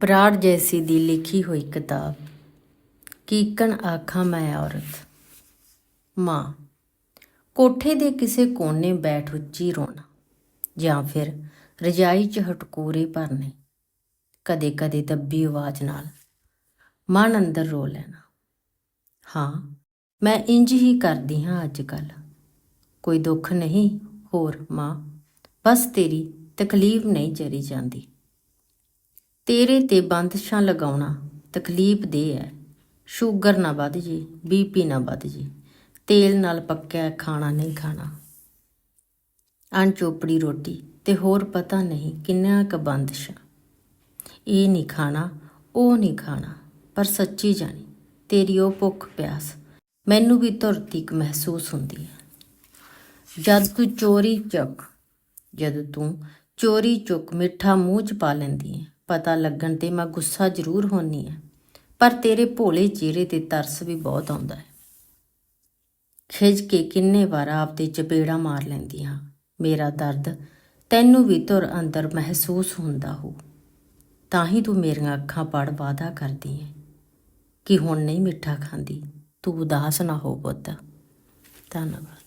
ਬਰਾੜ ਜੈਸੀ ਦੀ ਲਿਖੀ ਹੋਈ ਕਿਤਾਬ, ਕੀਕਣ ਆਖਾਂ ਮੈਂ ਔਰਤ। ਮਾਂ, ਕੋਠੇ ਦੇ ਕਿਸੇ ਕੋਨੇ ਬੈਠ ਉੱਚੀ ਰੋਣਾ, ਜਾਂ ਫਿਰ ਰਜਾਈ 'ਚ ਹਟਕੂਰੇ ਭਰਨੇ ਕਦੇ ਕਦੇ ਦੱਬੀ ਆਵਾਜ਼ ਨਾਲ, ਮਨ ਅੰਦਰ ਰੋ ਲੈਣਾ। ਹਾਂ, ਮੈਂ ਇੰਜ ਹੀ ਕਰਦੀ ਹਾਂ ਅੱਜ ਕੱਲ ਕੋਈ ਦੁੱਖ ਨਹੀਂ? ਹੋਰ ਮਾਂ, ਬਸ ਤੇਰੀ ਤਕਲੀਫ ਨਹੀਂ ਚਰੀ ਜਾਂਦੀ। ਤੇਰੇ ਤੇ ਬੰਦਸ਼ਾਂ ਲਗਾਉਣਾ ਤਕਲੀਫ ਦੇ ਹੈ ਸ਼ੂਗਰ ਨਾ ਵੱਧ ਜੀ ਬੀਪੀ ਨਾ ਵੱਧ ਜੀ, ਤੇਲ ਨਾਲ ਪੱਕਿਆ ਖਾਣਾ ਨਹੀਂ ਖਾਣਾ। ਅਣਚੋਪੜੀ ਰੋਟੀ ਤੇ ਹੋਰ ਪਤਾ ਨਹੀਂ ਕਿੰਨਾ ਕੁ ਬੰਦਸ਼ਾਂ। ਇਹ ਨਹੀਂ ਖਾਣਾ, ਉਹ ਨਹੀਂ ਖਾਣਾ, ਪਰ ਸੱਚੀ ਜਾਣੀ ਤੇਰੀ ਉਹ ਭੁੱਖ ਪਿਆਸ ਮੈਨੂੰ ਵੀ ਧੁਰਤੀ ਕ ਮਹਿਸੂਸ ਹੁੰਦੀ ਹੈ ਜਦ ਤੂੰ ਚੋਰੀ ਚੁੱਕ, ਜਦ ਤੂੰ ਚੋਰੀ ਚੁੱਕ ਮਿੱਠਾ ਮੂੰਹ ਚ ਪਾ ਲੈਂਦੀ ਹੈ ਪਤਾ ਲੱਗਣ ਤੇ ਮੈਂ ਗੁੱਸਾ ਜ਼ਰੂਰ ਹੋਨੀ ਹੈ। ਪਰ ਤੇਰੇ ਭੋਲੇ ਚਿਹਰੇ ਤੇ ਤਰਸ ਵੀ ਬਹੁਤ ਆਉਂਦਾ ਹੈ। ਖਿੱਚ ਕੇ ਕਿੰਨੇ ਵਾਰ ਆਪ ਤੇ ਚਪੇੜਾ ਮਾਰ ਲੈਂਦੀ ਹਾਂ। ਮੇਰਾ ਦਰਦ ਤੈਨੂੰ ਵੀ ਤੁਰ ਅੰਦਰ ਮਹਿਸੂਸ ਹੁੰਦਾ ਹੋ। ਤਾਂ ਹੀ ਤੂੰ ਮੇਰੀਆਂ ਅੱਖਾਂ ਪੜ ਵਾਦਾ ਕਰਦੀ ਹੈ ਕਿ ਹੁਣ ਨਹੀਂ ਮਿੱਠਾ ਖਾਂਦੀ। ਤੂੰ ਉਦਾਸ ਨਾ ਹੋ ਪੁੱਤ। ਧੰਨਵਾਦ।